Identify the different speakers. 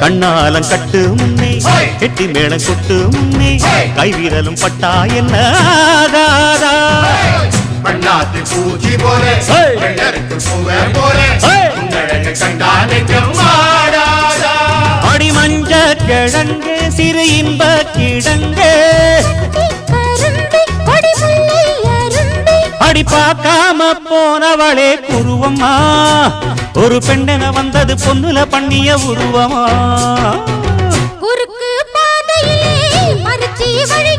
Speaker 1: கண்ணாலம் கட்டு முன்னே கெட்டி மேளம் கொட்டு முன்னே கைவிரலும் பட்டா என்ன?
Speaker 2: பண்ணாத்து பூச்சி போல
Speaker 1: ஏய்.
Speaker 2: வெள்ளருக்கு பூவே போல
Speaker 1: ஏய்.
Speaker 2: உங்களழகு கண்டா நெஞ்சம் மாடாதா
Speaker 1: அடி மஞ்ச கிழங்கு சிறு இன்ப கிழங்கு. அடி பார்க்காம போனவளே குருவம்மா. ஒரு பெண்ணென வந்தது பொண்ணுல பண்ணிய உருவமா.
Speaker 3: குறுக்கு பாதையிலே மறுச்சி வழி